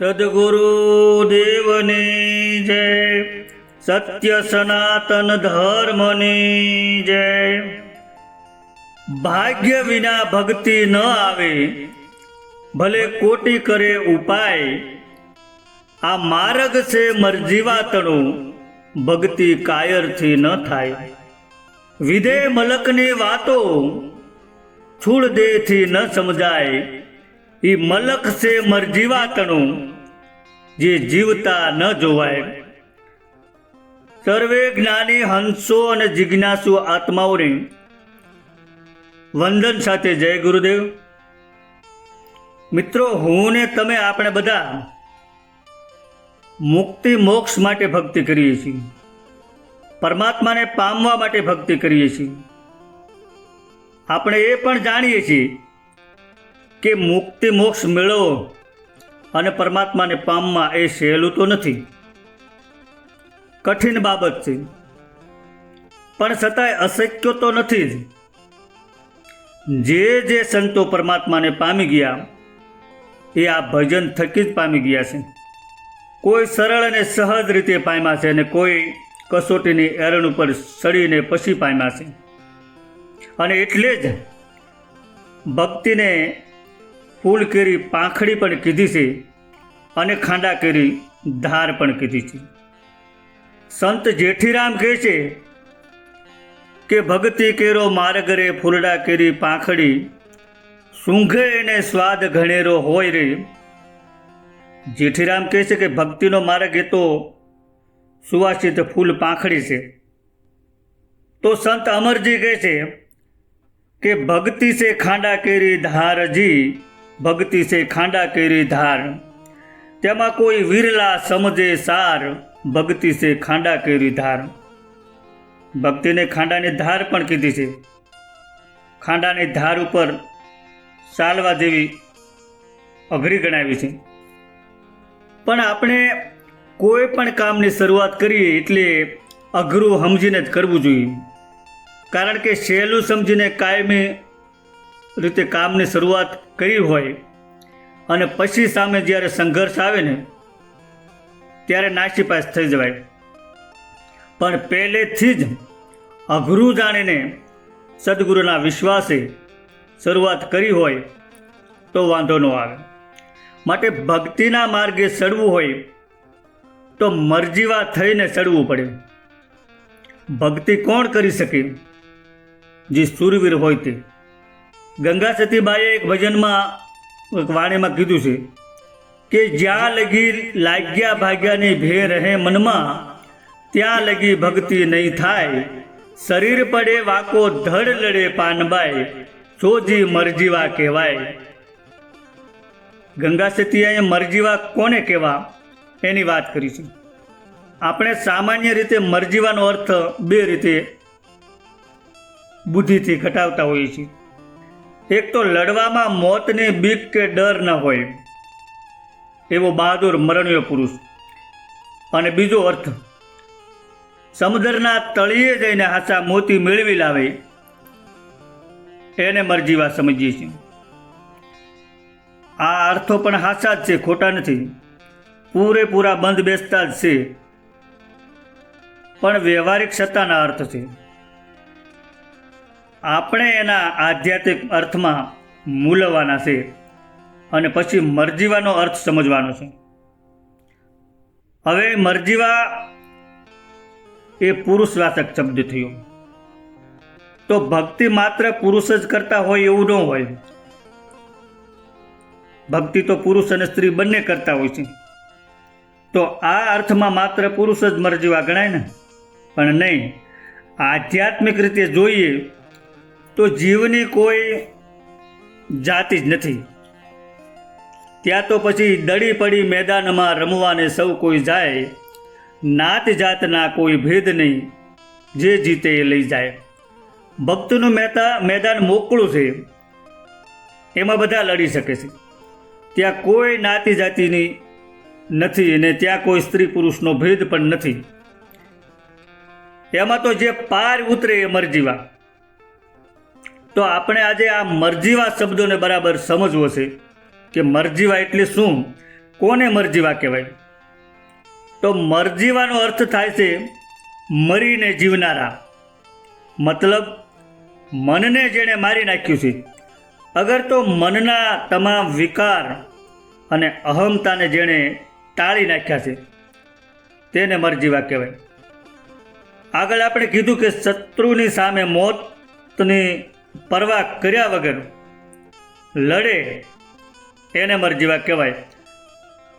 સદગુરુ દેવની જય સત્ય સનાતન ધર્મની જય ભાગ્ય વિના ભક્તિ ન આવે ભલે કોટી કરે ઉપાય આ માર્ગ છે મરજીવાતણું ભક્તિ કાયરથી ન થાય વિધે મલકની વાતો છૂળ દેહથી ન સમજાય ઈ મલક છે મરજીવાતણું જે જીવતા ન જોવાય. સર્વે જ્ઞાની હંસો અને જિજ્ઞાસુ આત્માઓને વંદન સાથે જય ગુરુદેવ. મિત્રો, હું ને તમે આપણે બધા મુક્તિ મોક્ષ માટે ભક્તિ કરીએ છીએ. પરમાત્માને પામવા માટે ભક્તિ કરીએ છીએ. આપણે એ પણ જાણીએ છીએ કે મુક્તિ મોક્ષ મેળવો અને પરમાત્માને પામવા એ સહેલું તો નથી. કઠિન બાબત છે. પણ છતાંય અશક્ય તો નથી જ. જે જે સંતો પરમાત્માને પામી ગયા, એ આ ભજન થકી જ પામી ગયા છે. કોઈ સરળ અને સહજ રીતે પામ્યા છે અને કોઈ કસોટીની એરણ ઉપર સડીને પછી પામ્યા છે. અને એટલે જ ભક્તિને ફૂલ કેરી પાંખડી પણ કીધી છે અને ખાંડા કેરી ધાર પણ કીધી છે. સંત જેઠીરામ કહે છે કે, ભક્તિ કેરો માર્ગ રે, ફૂલડા કેરી પાંખડી. સૂંઘે એને સ્વાદ ઘણેરો હોય રે. જેઠીરામ કહે છે કે, ભક્તિનો માર્ગ એ તો સુવાસિત ફૂલ પાંખડી છે. તો સંત અમરજી કહે છે કે, ભક્તિ છે ખાંડા કેરી ધારજી. ભક્તિ છે ખાંડા કેરી ધાર. તેમાં કોઈ વિરલા સમજે સાર, ભક્તિ છે ખાંડા કેરી ધાર. ભક્તિને ખાંડાની ધાર પણ કીધી છે. ખાંડાની ધાર ઉપર ચાલવા જેવી અઘરી ગણાવી છે. પણ આપણે કોઈ પણ કામની શરૂઆત કરીએ એટલે અઘરું સમજીને જ કરવું જોઈએ. કારણ કે સહેલું સમજીને કાયમી રીતે કામની શરૂઆત કરી હોય અને પછી સામે જ્યારે સંઘર્ષ આવે ને, ત્યારે નાસીપાસ થઈ જવાય. પણ પહેલેથી જ અઘરું જાણીને સદગુરુના વિશ્વાસે શરૂઆત કરી હોય તો વાંધો ન આવે. માટે ભક્તિના માર્ગે ચડવું હોય તો મરજીવા થઈને ચડવું પડે. ભક્તિ કોણ કરી શકે? જે સુરવીર હોય તે. ગંગા સતીબાઈએ એક ભજનમાં, એક વાણીમાં કીધું છે કે જ્યાં લગી લાગ્યા ભાગ્યાની ભે રહે મનમાં, ત્યાં લગી ભક્તિ નહીં થાય. શરીર પડે વાકો ધડ લડે પાનબાઈ, સોજી મરજીવા કહેવાય. ગંગા અહીંયા મરજીવા કોને કહેવા? એની વાત કરી છે. આપણે સામાન્ય રીતે મરજીવાનો અર્થ બે રીતે બુદ્ધિથી ઘટાવતા હોઈએ છીએ. એક તો લડવામાં મોતની બીક કે ડર ન હોય, એવો બહાદુર મરણીય પુરુષ. અને બીજો અર્થ, સમુદ્રના તળિયે જઈને હાસા મોતી મેળવી લાવે, એને મરજીવા સમજીએ છીએ. આ અર્થો પણ હાસા જ છે, ખોટા નથી. પૂરેપૂરા બંધ બેસતા જ છે. પણ વ્યવહારિક સત્તાના અર્થ છે. આપણે એના આધ્યાત્મિક અર્થમાં મૂલવાના છે અને પછી મરજીવાનો અર્થ સમજવાનો છે. હવે મરજીવા એ પુરુષવાચક શબ્દ થયો. તો ભક્તિ માત્ર પુરુષ જ કરતા હોય એવું ન હોય. ભક્તિ તો પુરુષ અને સ્ત્રી બંને કરતા હોય છે. તો આ અર્થમાં માત્ર પુરુષ જ મરજીવા ગણાય ને? પણ નહીં. આધ્યાત્મિક રીતે જોઈએ તો જીવની કોઈ જાતિ જ નથી. ત્યાં તો પછી દડી પડી મેદાનમાં રમવાને સૌ કોઈ જાય. નાત જાતના કોઈ ભેદ નહીં, જે જીતે એ લઈ જાય. ભક્તનું મેતા મેદાન મોકળું છે. એમાં બધા લડી શકે છે. ત્યાં કોઈ નાતી જાતિની નથી અને ત્યાં કોઈ સ્ત્રી પુરુષનો ભેદ પણ નથી. એમાં તો જે પાર ઉતરે એ મરજીવા. તો આપણે આજે આ મરજીવા શબ્દોને બરાબર સમજવો છે કે મરજીવા એટલે શું? કોને મરજીવા કહેવાય? તો મરજીવાનો અર્થ થાય છે મરીને જીવનારા. મતલબ મનને જેણે મારી નાખ્યું છે. અગર તો મનના તમામ વિકાર અને અહમતાને જેણે ટાળી નાખ્યા છે, તેને મરજીવા કહેવાય. આગળ આપણે કીધું કે શત્રુની સામે મોતની પરવા કર્યા વગર લડે એને મરજીવા કહેવાય.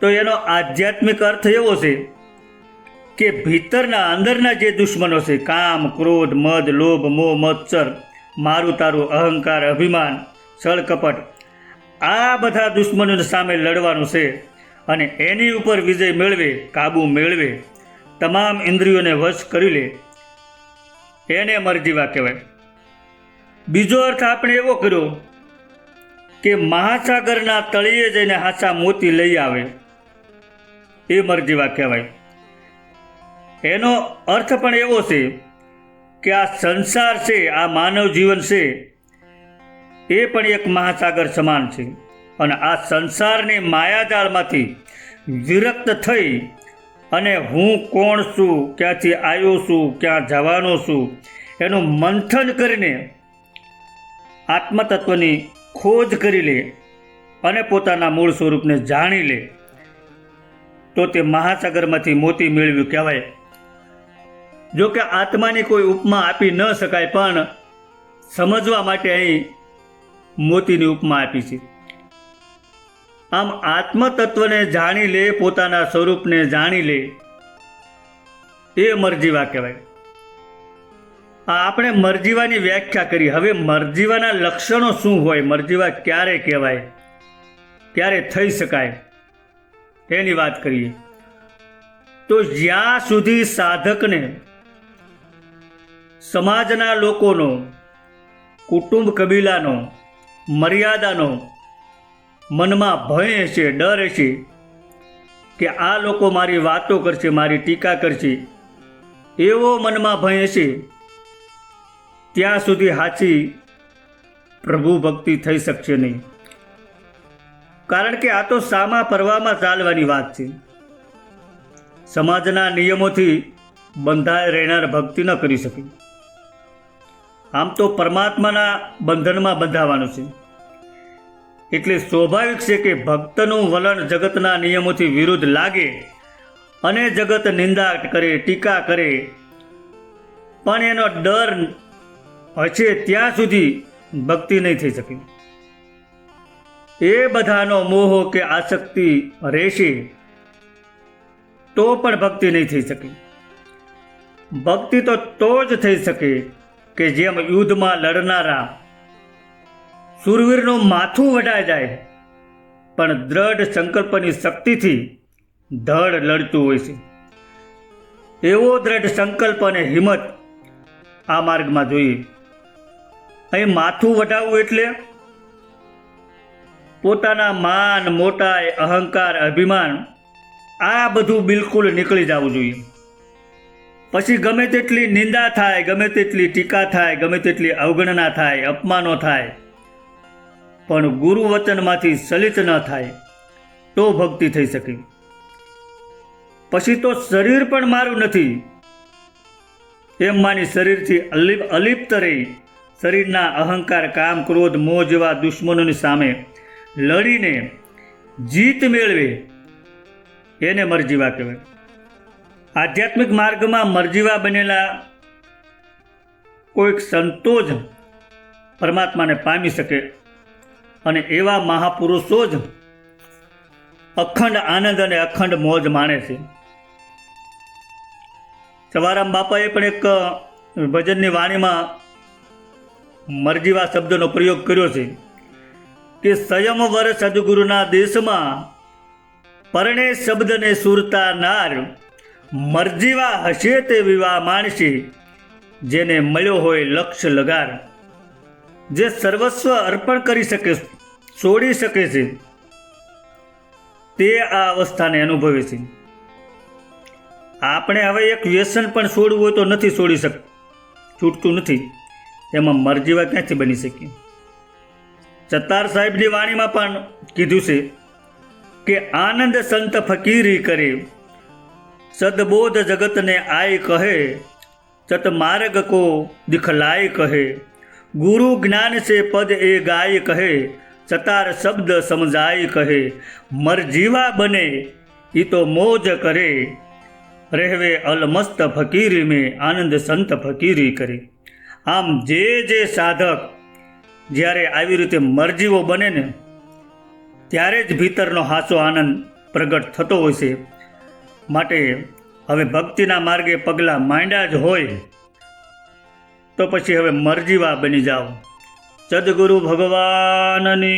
તો એનો આધ્યાત્મિક અર્થ એવો છે કે ભીતરના અંદરના જે દુશ્મનો છે, કામ, ક્રોધ, મદ, લોભ, મોહ, મત્સર, મારું તારું અહંકાર, અભિમાન છળકપટ આ બધા દુશ્મનો સામે લડવાનું છે અને એની ઉપર વિજય મેળવે, કાબુ મેળવે, તમામ ઇન્દ્રિયોને વશ કરી લે. એને મરજીવા કહેવાય. બીજો અર્થ આપણે એવો કર્યો કે મહાસાગરના તળિયે જઈને હાચા મોતી લઈ આવે. એ મરજીવા કહેવાય. એનો અર્થ પણ એવો છે કે આ સંસાર છે, આ માનવ જીવન છે, એ પણ એક મહાસાગર સમાન છે. અને આ સંસારની માયાજાળમાંથી વિરક્ત થઈ અને હું કોણ છું, ક્યાંથી આવ્યો છું, ક્યાં જવાનો છું, એનું મંથન કરીને આત્મતત્વની ખોજ કરી લે અને પોતાના મૂળ સ્વરૂપને જાણી લે, તો તે મહાસાગરમાંથી મોતી મેળવ્યું કહેવાય. જો કે આત્માની કોઈ ઉપમા આપી ન શકાય, પણ સમજવા માટે અહીં મોતીની ઉપમા આપી છે. આમ આત્મતત્વને જાણી લે, પોતાના સ્વરૂપને જાણી લે, એ મરજીવા કહેવાય. આપણે મરજીવાની વ્યાખ્યા કરી. હવે મરજીવાના લક્ષણો શું હોય? મરજીવા ક્યારે કહેવાય? ક્યારે થઈ શકાય? એની વાત કરીએ. તો જ્યાં સુધી સાધકને સમાજના લોકોનો, કુટુંબ કબીલાનો, મર્યાદાનો મનમાં ભય હશે, ડર હશે કે આ લોકો મારી વાતો કરશે, મારી ટીકા કરશે, એવો મનમાં ભય હશે ત્યાં સુધી સાચી પ્રભુ ભક્તિ થઈ શકશે નહીં. કારણ કે આ તો સામા પરવામાં ચાલવાની વાત છે. સમાજના નિયમોથી બંધાય રહેનાર ભક્તિ ન કરી શકે. આમ તો પરમાત્માના બંધનમાં બંધાવાનું છે. એટલે સ્વાભાવિક છે કે ભક્તનું વલણ જગતના નિયમોથી વિરુદ્ધ લાગે અને જગત નિંદા કરે, ટીકા કરે. પણ એનો ડર હશે ત્યાં સુધી ભક્તિ નહીં થઈ શકે. એ બધાનો મોહ કે આસક્તિ રહેશે, તો પણ ભક્તિ નહીં થઈ શકે. ભક્તિ તો તો જ થઈ શકે કે જેમ યુદ્ધમાં લડનારા સુરવીરનું માથું વઢાઈ જાય, પણ દ્રઢ સંકલ્પની શક્તિથી ધડ લડતું હોય છે. એવો દ્રઢ સંકલ્પ અને હિંમત આ માર્ગમાં જોઈએ. અહીં માથું વઢાવવું એટલે પોતાના માન મોટાય અહંકાર, અભિમાન, આ બધું બિલકુલ નીકળી જવું જોઈએ. પછી ગમે તેટલી નિંદા થાય, ગમે તેટલી ટીકા થાય, ગમે તેટલી અવગણના થાય, અપમાનો થાય, પણ ગુરુ વચનમાંથી સલિત ન થાય, તો ભક્તિ થઈ શકે. પછી તો શરીર પણ મારું નથી. એમ માની શરીરથી અલિપ અલિપ્ત રહી શરીરના અહંકાર, કામ, ક્રોધ, મોહ જેવા દુશ્મનોની સામે લડીને જીત મેળવે એને મરજીવા કહેવાય. આધ્યાત્મિક માર્ગમાં મરજીવા બનેલા કોઈક સંતો જ પરમાત્માને પામી શકે અને એવા મહાપુરુષો જ અખંડ આનંદ અને અખંડ મોજ માણે છે. સવારામ બાપાએ પણ એક ભજનની વાણીમાં મરજીવા શબ્દનો પ્રયોગ કર્યો છે કે સંયમવર સદગુરુના દેશમાં પરણે શબ્દને સુરતા નાર મરજીવા હશે તે વિવાહ માણશે જેને મળ્યો હોય લક્ષ લગાર, જે સર્વસ્વ અર્પણ કરી શકે, છોડી શકે છે. તે આ અવસ્થાને અનુભવે છે. આપણે હવે એક વ્યસન પણ છોડવું હોય તો નથી છોડી શક, છૂટતું નથી. એમાં મરજીવા ક્યાંથી બની શકે ચત્તાર સાહેબની વાણીમાં પણ કીધું છે કે આનંદ સંત ફકીરી કરે, સદબોધ જગતને આય કહે, ચત માર્ગ કો દિખલાય કહે, ગુરુ જ્ઞાન સે પદ એ ગાય કહે, ચતાર શબ્દ સમજાય કહે મરજીવા બને, ઈ તો મોજ કરે. રહેવે અલમસ્ત ફકીરી મેં આનંદ સંત ફકીરી કરે. આમ જે જે સાધક જ્યારે આવી રીતે મરજીવો બને ને, ત્યારે જ ભીતરનો હાસો આનંદ પ્રગટ થતો હોય છે. માટે હવે ભક્તિના માર્ગે પગલાં માંડ્યા જ હોય, તો પછી હવે મરજીવા બની જાઓ. સદગુરુ ભગવાનની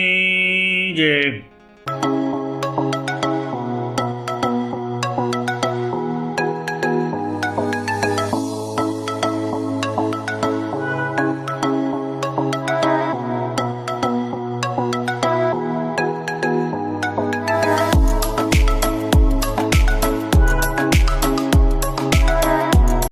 જય.